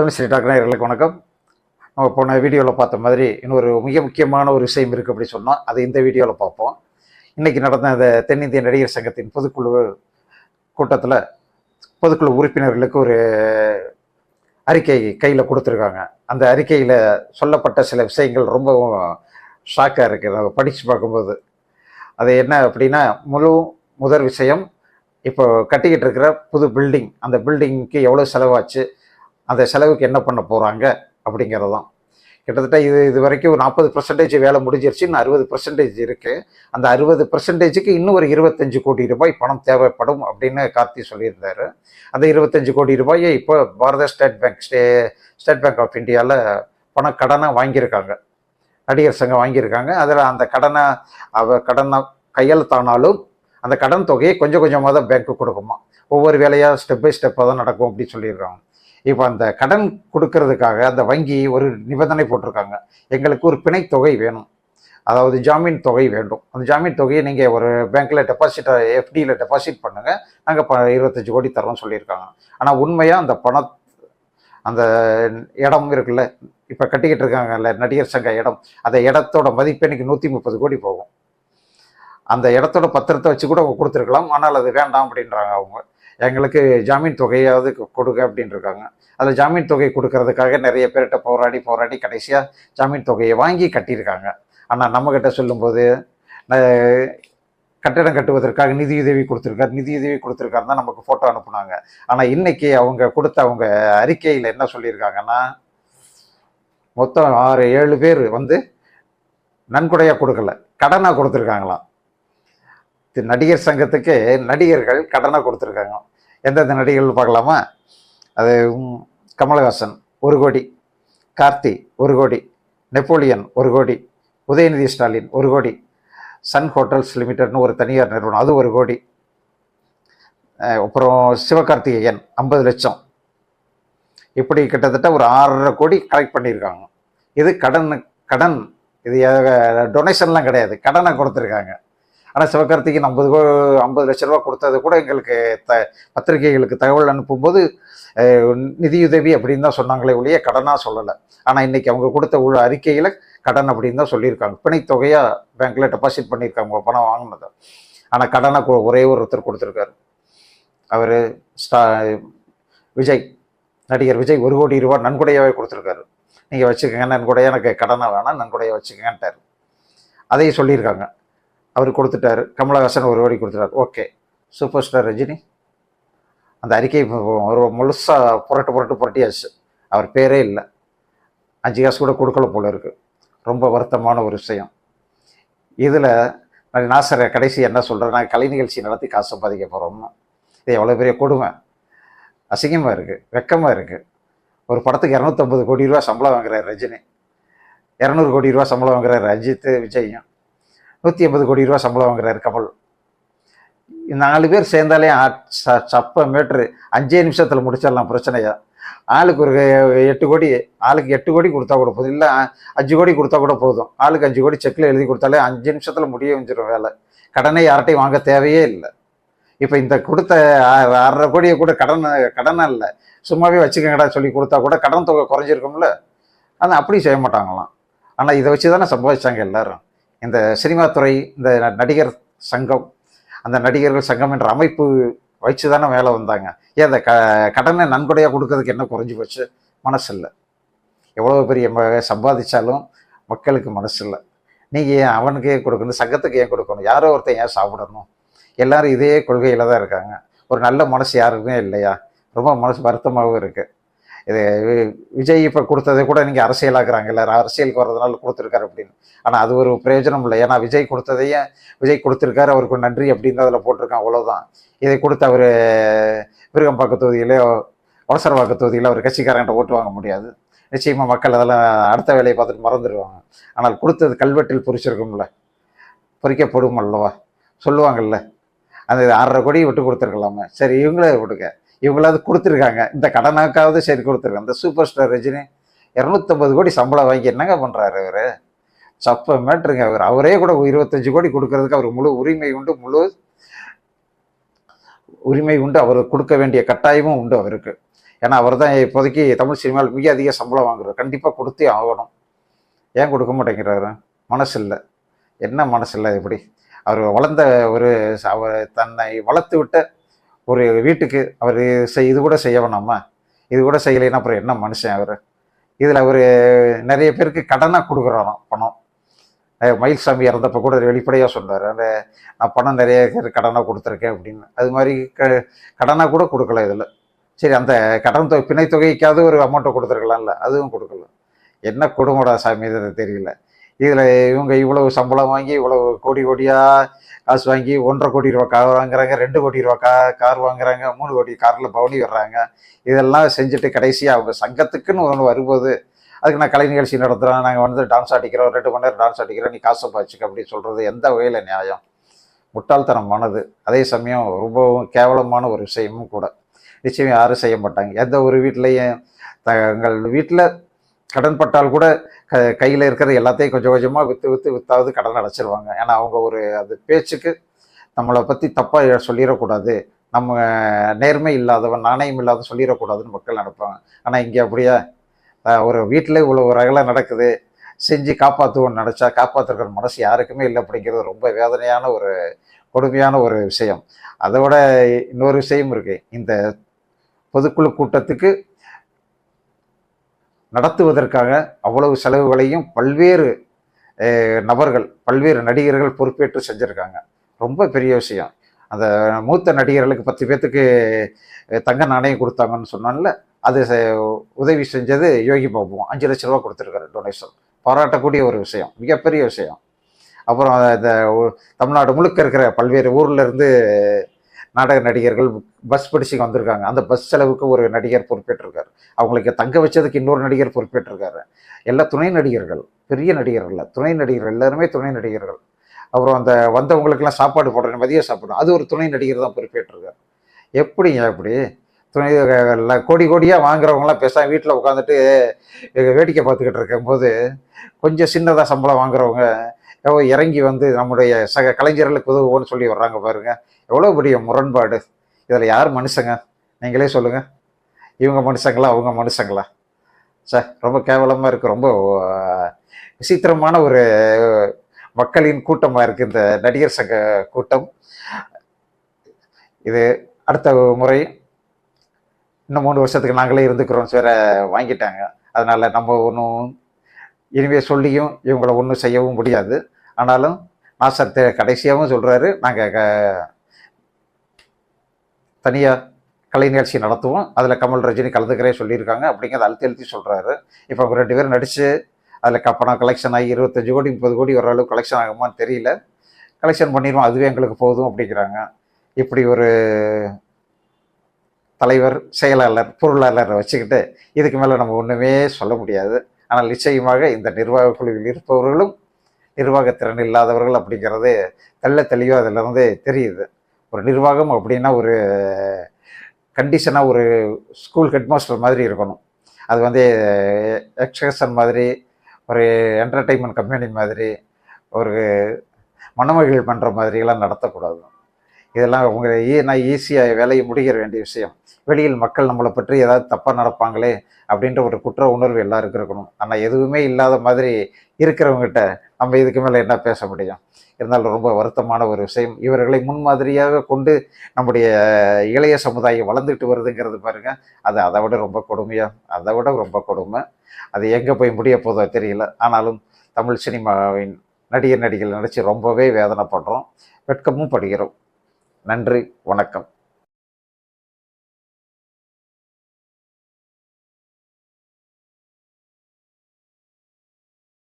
Tamil Sri doctor நேயர்களுக்கு வணக்கம். நம்ம போன வீடியோவில் பார்த்த மாதிரி இன்னொரு மிக முக்கியமான ஒரு விஷயம் இருக்குது அப்படி சொன்னோம் அதை இந்த வீடியோவில் பார்ப்போம். இன்றைக்கி நடந்த அந்த தென்னிந்திய நடிகர் சங்கத்தின் பொதுக்குழு கூட்டத்தில் பொதுக்குழு உறுப்பினர்களுக்கு ஒரு அறிக்கை கையில் கொடுத்துருக்காங்க. அந்த அறிக்கையில் சொல்லப்பட்ட சில விஷயங்கள் ரொம்ப ஷாக்காக இருக்குது நம்ம படித்து பார்க்கும்போது அது என்ன அப்படின்னா முழு முதல் விஷயம் இப்போ கட்டிக்கிட்டு இருக்கிற புது பில்டிங் அந்த பில்டிங்க்கு எவ்வளோ செலவாச்சு அந்த செலவுக்கு என்ன பண்ண போகிறாங்க அப்படிங்கிறது தான் கிட்டத்தட்ட இது இது வரைக்கும் ஒரு நாற்பது பர்சன்டேஜ் வேலை முடிஞ்சிருச்சு இன்னும் அறுபது பர்சன்டேஜ் இருக்குது அந்த அறுபது பர்சன்டேஜுக்கு இன்னும் ஒரு இருபத்தஞ்சு கோடி ரூபாய் பணம் தேவைப்படும் அப்படின்னு கார்த்தி சொல்லியிருந்தாரு. அந்த இருபத்தஞ்சு கோடி ரூபாயை இப்போ Bharat state bank stay state bank of இந்தியாவில் பணம் கடனை வாங்கியிருக்காங்க. நடிகர் சங்கம் வாங்கியிருக்காங்க. அதில் அந்த கடனை அவ கடனை கையெழுத்தானாலும் அந்த கடன் தொகையை கொஞ்சம் கொஞ்சமாக தான் பேங்க்கு கொடுக்குமா. ஒவ்வொரு வேலையாக ஸ்டெப் பை ஸ்டெப்பாக தான் நடக்கும் அப்படின்னு சொல்லியிருக்காங்க. இப்போ அந்த கடன் கொடுக்கறதுக்காக அந்த வங்கி ஒரு நிபந்தனை போட்டிருக்காங்க. எங்களுக்கு ஒரு பிணை தொகை வேணும். அதாவது ஜாமீன் தொகை வேண்டும். அந்த ஜாமீன் தொகையை நீங்கள் ஒரு பேங்க்கில் டெபாசிட் எஃப்டியில் டெபாசிட் பண்ணுங்கள் நாங்கள் ப இருபத்தஞ்சி கோடி தரோம்னு சொல்லியிருக்காங்க. ஆனால் உண்மையாக அந்த பண அந்த இடம் இருக்குல்ல இப்போ கட்டிக்கிட்டு இருக்காங்கல்ல நடிகர் சங்க இடம் அந்த இடத்தோட மதிப்பு நூற்றி முப்பது கோடி போகும். அந்த இடத்தோட பத்திரத்தை வச்சு கூட அவங்க கொடுத்துருக்கலாம். ஆனால் அது வேண்டாம் அப்படின்றாங்க அவங்க. எங்களுக்கு ஜாமீன் தொகையாவது கொடுங்க அப்படின்னு இருக்காங்க. அதில் ஜாமீன் தொகை கொடுக்கறதுக்காக நிறைய பேர்கிட்ட போராடி போராடி கடைசியாக ஜாமீன் தொகையை வாங்கி கட்டியிருக்காங்க. ஆனால் நம்மக்கிட்ட சொல்லும்போது ந- கட்டடம் கட்டுவதற்காக நிதியுதவி கொடுத்துருக்காரு நிதியுதவி கொடுத்துருக்காரு தான் நமக்கு ஃபோட்டோ அனுப்புனாங்க. ஆனால் இன்றைக்கி அவங்க கொடுத்த அவங்க அறிக்கையில் என்ன சொல்லியிருக்காங்கன்னா மொத்தம் ஆறு ஏழு பேர் வந்து நன்கொடையாக கொடுக்கல கடனாக கொடுத்துருக்காங்களாம். இது நடிகர் சங்கத்துக்கு நடிகர்கள் கடனாக கொடுத்துருக்காங்க எந்தெந்த நடிகர்கள் பார்க்கலாமா? அது கமலஹாசன் ஒரு கோடி கார்த்தி ஒரு கோடி நெப்போலியன் ஒரு கோடி உதயநிதி ஸ்டாலின் ஒரு கோடி சன் ஹோட்டல்ஸ் லிமிடெட்னு ஒரு தனியார் நிறுவனம் அது ஒரு கோடி அப்புறம் சிவகார்த்திகேயன் ஐம்பது லட்சம். இப்படி கிட்டத்தட்ட ஒரு ஆறரை கோடி கலெக்ட் பண்ணியிருக்காங்க. இது கடன் கடன் இது டொனேஷன்லாம் கிடையாது. கடனை கொடுத்துருக்காங்க. ஆனால் சிவகார்த்திகேயன் ஐம்பது கோ ஐம்பது லட்ச ரூபா கொடுத்தது கூட எங்களுக்கு த பத்திரிகைகளுக்கு தகவல் அனுப்பும்போது நிதியுதவி அப்படின்னு தான் சொன்னாங்களே ஒழிய கடனாக சொல்லலை. ஆனால் இன்றைக்கி அவங்க கொடுத்த உள்ள அறிக்கையில் கடன் அப்படின்னு தான் சொல்லியிருக்காங்க. பிணைத்தொகையாக பேங்க்கில் டெபாசிட் பண்ணியிருக்காங்க பணம் வாங்கினது. ஆனால் கடனை ஒரே ஒருத்தர் கொடுத்துருக்காரு. அவர் ஸ்டா விஜய் நடிகர் விஜய் ஒரு கோடி ரூபா நன்கொடையாகவே கொடுத்துருக்காரு. நீங்கள் வச்சுக்கோங்க நன்கொடையாக எனக்கு கடனாக வேணாம் நன்கொடையாக வச்சுக்கோங்கன்ட்டார். அதையும் சொல்லியிருக்காங்க. அவர் கொடுத்துட்டாரு. கமலஹாசன் ஒரு கோடி கொடுத்துட்டாரு. ஓகே. Super star Rajini. அந்த அறிக்கை ஒரு முழுசாக புரட்டு புரட்டு புரட்டியாச்சு. அவர் பேரே இல்லை. அஞ்சு காசு கூட கொடுக்கல போல இருக்குது ரொம்ப வருத்தமான ஒரு விஷயம். இதில் நாசர கடைசி என்ன சொல்கிறேன் நான் கலை நிகழ்ச்சி நடத்தி காசு சம்பாதிக்க போகிறோம்னு இது எவ்வளோ பெரிய கொடுமை. அசிங்கமாக இருக்குது வெக்கமாக இருக்குது ஒரு படத்துக்கு இரநூத்தம்பது கோடி ரூபா சம்பளம் வாங்குறாரு ரஜினி. இரநூறு கோடி ரூபா சம்பளம் வாங்குறாரு அஜித் விஜயும். நூற்றி ஐம்பது கோடி ரூபா சம்பளம் வாங்குறாரு கமல். நாலு பேர் சேர்ந்தாலே ஆ- ச- சப்ப மீட்ரு. அஞ்சே நிமிஷத்தில் முடிச்சிடலாம் பிரச்சனையா. ஆளுக்கு ஒரு எட்டு கோடி ஆளுக்கு எட்டு கோடி கொடுத்தா கூட போதும். இல்லை அஞ்சு கோடி கொடுத்தா கூட போதும். ஆளுக்கு அஞ்சு கோடி செக்கில் எழுதி கொடுத்தாலே அஞ்சு நிமிஷத்தில் முடிய வந்துடும் வேலை. கடனை யார்கிட்டையும் வாங்க தேவையே இல்லை. இப்போ இந்த கொடுத்த அரை கோடியை கூட கடன் கடனாக இல்லை. சும்மாவே வச்சுக்கங்கடா சொல்லி கொடுத்தா கூட கடன் தொகை குறைஞ்சிருக்கும்ல. ஆனால் அப்படி செய்ய மாட்டாங்களாம். ஆனால் இதை வச்சு தானே சம்பாதிச்சாங்க எல்லாரும். இந்த சினிமா துறை இந்த ந- நடிகர் சங்கம் அந்த நடிகர்கள் சங்கம் என்ற அமைப்பு வச்சு தானே மேலே வந்தாங்க. ஏன் அந்த க கடனை நன்கொடையாக கொடுக்கறதுக்கு என்ன குறைஞ்சி போச்சு? மனசு இல்லை எவ்வளோ பெரிய சம்பாதிச்சாலும் மக்களுக்கு மனசு இல்லை நீங்கள் ஏன் அவனுக்கு ஏன் கொடுக்கணும்? சங்கத்துக்கு ஏன் கொடுக்கணும்? யாரோ ஒருத்தன் ஏன் சாப்பிடணும்? எல்லாரும் இதே கொள்கையில் தான் இருக்காங்க. ஒரு நல்ல மனசு யாருக்குமே இல்லையா? ரொம்ப மனசு வருத்தமாகவும் இருக்குது இது வி- விஜய் இப்போ கொடுத்ததை கூட நீங்கள் அரசியலாக்குறாங்க. எல்லாரும் அரசியலுக்கு வர்றதுனால கொடுத்துருக்காரு அப்படின்னு. ஆனால் அது ஒரு பிரயோஜனம் இல்லை. ஏன்னா விஜய் கொடுத்ததையே விஜய் கொடுத்துருக்காரு அவருக்கு ஒரு நன்றி அப்படின்னு அதில் போட்டிருக்கான். அவ்வளோதான் இதை கொடுத்து அவர் விருகம்பாக்க தொகுதியிலே அவசரவாக்க தொகுதியில் அவர் கட்சிக்காரங்கிட்ட ஓட்டு வாங்க முடியாது. நிச்சயமாக மக்கள் அதெல்லாம் அடுத்த வேலையை பார்த்துட்டு மறந்துடுவாங்க. ஆனால் கொடுத்தது கல்வெட்டில் பொறிச்சிருக்கும்ல. பொறிக்கப்படும் அல்லவா? சொல்லுவாங்கல்ல. அந்த ஆறரை கோடி விட்டு கொடுத்துருக்கலாமே. சரி இவங்களே விட்டுக்க. இவங்களாவது கொடுத்துருக்காங்க. இந்த கடனாக்காவது சரி கொடுத்துருக்காங்க. இந்த சூப்பர் ஸ்டார் ரஜினி இரநூத்தம்பது கோடி சம்பளம் வாங்கி என்னங்க பண்ணுறாரு அவர்? சப்ப மேட்ருங்க அவர். அவரே கூட இருபத்தஞ்சு கோடி கொடுக்கறதுக்கு அவர் முழு உரிமை உண்டு. முழு உரிமை உண்டு. அவர் கொடுக்க வேண்டிய கட்டாயமும் உண்டு அவருக்கு. ஏன்னா அவர் தான் இப்போதைக்கு தமிழ் சினிமாவில் மிக அதிக சம்பளம் வாங்குறாரு. கண்டிப்பாக கொடுத்தே ஆகணும். ஏன் கொடுக்க மாட்டேங்கிறாரு? மனசு இல்லை என்ன மனசு இல்லை இப்படி அவர் வளர்ந்த ஒரு அவர் தன்னை வளர்த்து விட்ட ஒரு வீட்டுக்கு அவர் செய் இது கூட செய்ய வேணாமா? இது கூட செய்யலைன்னா அப்புறம் என்ன மனுஷன் அவர்? இதில் அவர் நிறைய பேருக்கு கடனாக கொடுக்குறாராம் பணம். மயில்சாமி இறந்தப்போ கூட வெளிப்படையாக சொன்னார் அந்த நான் பணம் நிறைய பேர் கடனாக கொடுத்துருக்கேன் அப்படின்னு. அது மாதிரி க கடனாக கூட கொடுக்கல இதில். சரி அந்த கடன் தொகை பிணை தொகைக்காவது ஒரு அமௌண்ட்டை கொடுத்துருக்கலாம்ல அதுவும் கொடுக்கல. என்ன கொடுமடா சாமி இது தெரியல. இதில் இவங்க இவ்வளவு சம்பளம் வாங்கி இவ்வளவு கோடி கோடியாக காசு வாங்கி ஒன்றரை கோடி ரூபா கார் வாங்குறாங்க ரெண்டு கோடி ரூபா கா கார் வாங்குறாங்க மூணு கோடி காரில் பவுனி வர்றாங்க இதெல்லாம் செஞ்சுட்டு கடைசியாக அவங்க சங்கத்துக்குன்னு ஒன்று வரும்போது அதுக்கு நான் கலை நிகழ்ச்சி நடத்துகிறோம் நாங்கள் வந்து டான்ஸ் ஆடிக்கிறோம் ரெண்டு மணி நேரம் டான்ஸ் ஆடிக்கிறோம் நீ காசை பாய்ச்சிக்க அப்படின்னு சொல்கிறது எந்த வகையில் நியாயம்? முட்டாள்தனமானது. அதே சமயம் ரொம்பவும் கேவலமான ஒரு விஷயமும் கூட. நிச்சயம் யாரும் செய்ய மாட்டாங்க. எந்த ஒரு வீட்லேயும் தங்கள் வீட்டில் கடன் பட்டால் கூட க கையில் இருக்கிற எல்லாத்தையும் கொஞ்சம் கொஞ்சமாக விற்று விற்று விற்றாவது கடன் அடைச்சிருவாங்க ஏன்னா அவங்க ஒரு அது பேச்சுக்கு நம்மளை பற்றி தப்பாக சொல்லிடக்கூடாது. நம்ம நேர்மை இல்லாதவன் நாணயம் இல்லாத சொல்லிடக்கூடாதுன்னு மக்கள் நினைப்பாங்க. ஆனால் இங்கே அப்படியே? ஒரு வீட்டில் இவ்வளோ ஒரு அகலை நடக்குது. செஞ்சு காப்பாற்றுவோன்னு நினச்சா காப்பாற்றுக்கிற மனசு யாருக்குமே இல்லை அப்படிங்கிறது ரொம்ப வேதனையான ஒரு கொடுமையான ஒரு விஷயம். அதை விட இன்னொரு விஷயம் இருக்குது இந்த பொதுக்குழு கூட்டத்துக்கு நடத்துவதற்காக அவ்வளவு செலவுகளையும் பல்வேறு நபர்கள் பல்வேறு நடிகர்கள் பொறுப்பேற்று செஞ்சுருக்காங்க. ரொம்ப பெரிய விஷயம். அந்த மூத்த நடிகர்களுக்கு பத்து பேர்த்துக்கு தங்க நாணயம் கொடுத்தாங்கன்னு சொன்னான்ல அது உதவி செஞ்சது யோகி பாபுவும் அஞ்சு லட்ச ரூபா கொடுத்துருக்காரு டொனேஷன். பாராட்டக்கூடிய ஒரு விஷயம் மிகப்பெரிய விஷயம். அப்புறம் இந்த தமிழ்நாடு முழுக்க இருக்கிற பல்வேறு ஊர்ல இருந்து நாடக நடிகர்கள் பஸ் பிடிச்சிங்க வந்திருக்காங்க. அந்த பஸ் செலவுக்கு ஒரு நடிகர் பொறுப்பேற்றிருக்காரு. அவங்களுக்கு தங்க வச்சதுக்கு இன்னொரு நடிகர் பொறுப்பேற்றிருக்காரு. எல்லா துணை நடிகர்கள் பெரிய நடிகர்கள் துணை நடிகர்கள் எல்லாருமே துணை நடிகர்கள். அப்புறம் அந்த வந்தவங்களுக்கெல்லாம் சாப்பாடு போடுறேன் மதியம் சாப்பிடும் அது ஒரு துணை நடிகர் தான் பொறுப்பேற்றிருக்கார். எப்படிங்க அப்படி? துணை கோடி கோடியாக வாங்குறவங்களாம் பேசாம வீட்டில் உட்காந்துட்டு வேடிக்கை பார்த்துக்கிட்டு இருக்கும்போது கொஞ்சம் சின்னதாக சம்பளம் வாங்குறவங்க இறங்கி வந்து நம்முடைய சக கலைஞர்களுக்கு உதவுவோன்னு சொல்லி வர்றாங்க பாருங்க. எவ்வளோ பெரிய முரண்பாடு. இதில் யார் மனுஷங்க? நீங்களே சொல்லுங்கள் இவங்க மனுஷங்களா அவங்க மனுஷங்களா? சார் ரொம்ப கேவலமாக இருக்குது ரொம்ப விசித்திரமான ஒரு மக்களின் கூட்டமாக இருக்குது இந்த நடிகர் சங்க கூட்டம். இது அடுத்த முறை இன்னும் மூணு வருஷத்துக்கு நாங்களே இருந்துக்கிறோம். வேற வாங்கிட்டாங்க. அதனால் நம்ம ஒன்றும் இனிமே சொல்லியும் இவங்களை ஒன்றும் செய்யவும் முடியாது. ஆனாலும் நாசர் தே- கடைசியாகவும் சொல்கிறாரு நாங்கள் தனியாக கலை நிகழ்ச்சி நடத்துவோம். அதில் கமல் ரஜினி கலந்துக்கிறே சொல்லியிருக்காங்க. அப்படிங்கிறத அழுத்தி அழுத்தி சொல்கிறாரு இப்போ அவங்க ரெண்டு பேரும் நடித்து அதில் பணம் கலெக்ஷன் ஆகி இருபத்தஞ்சு கோடி முப்பது கோடி வர அளவுக்கு கலெக்ஷன் ஆகுமான்னு தெரியல. கலெக்ஷன் பண்ணிடுவோம். அதுவே எங்களுக்கு போதும் அப்படிங்கிறாங்க. இப்படி ஒரு தலைவர் செயலாளர் பொருளாளரை வச்சுக்கிட்டு இதுக்கு மேலே நம்ம ஒன்றுமே சொல்ல முடியாது. ஆனால் நிச்சயமாக இந்த நிர்வாக குழுவில் இருப்பவர்களும் நிர்வாகத்திறன் இல்லாதவர்கள் அப்படிங்கிறது தெள்ள தெளிவாக அதிலிருந்து தெரியுது. ஒரு நிர்வாகம் அப்படின்னா ஒரு கண்டிஷனாக ஒரு ஸ்கூல் ஹெட்மாஸ்டர் மாதிரி இருக்கணும். அது வந்து எக்ஸ்கர்ஷன் மாதிரி ஒரு என்டர்டெயின்மெண்ட் கம்பெனி மாதிரி ஒரு மணமகிழ் பண்ணுற மாதிரியெல்லாம் நடத்தக்கூடாது. இதெல்லாம் உங்க ஈ நான் ஈஸியாக வேலையை முடிக்கிற வேண்டிய விஷயம். வெளியில் மக்கள் நம்மளை பற்றி ஏதாவது தப்பாக நடப்பாங்களே அப்படின்ற ஒரு குற்ற உணர்வு எல்லாருக்கும் இருக்கணும். ஆனால் எதுவுமே இல்லாத மாதிரி இருக்கிறவங்ககிட்ட நம்ம இதுக்கு மேலே என்ன பேச முடியும்? இருந்தாலும் ரொம்ப வருத்தமான ஒரு விஷயம். இவர்களை முன்மாதிரியாக கொண்டு நம்முடைய இளைய சமுதாயம் வளர்ந்துட்டு வருதுங்கிறது பாருங்க. அது அதை விட ரொம்ப கொடுமையாக அதை விட ரொம்ப கொடுமை. அது எங்கே போய் முடிய போதோ தெரியல. ஆனாலும் தமிழ் சினிமாவின் நடிகர் நடிகர்கள் நினச்சி ரொம்பவே வேதனைப்படுறோம். வெட்கமும் படுகிறோம். நன்றி. வணக்கம்.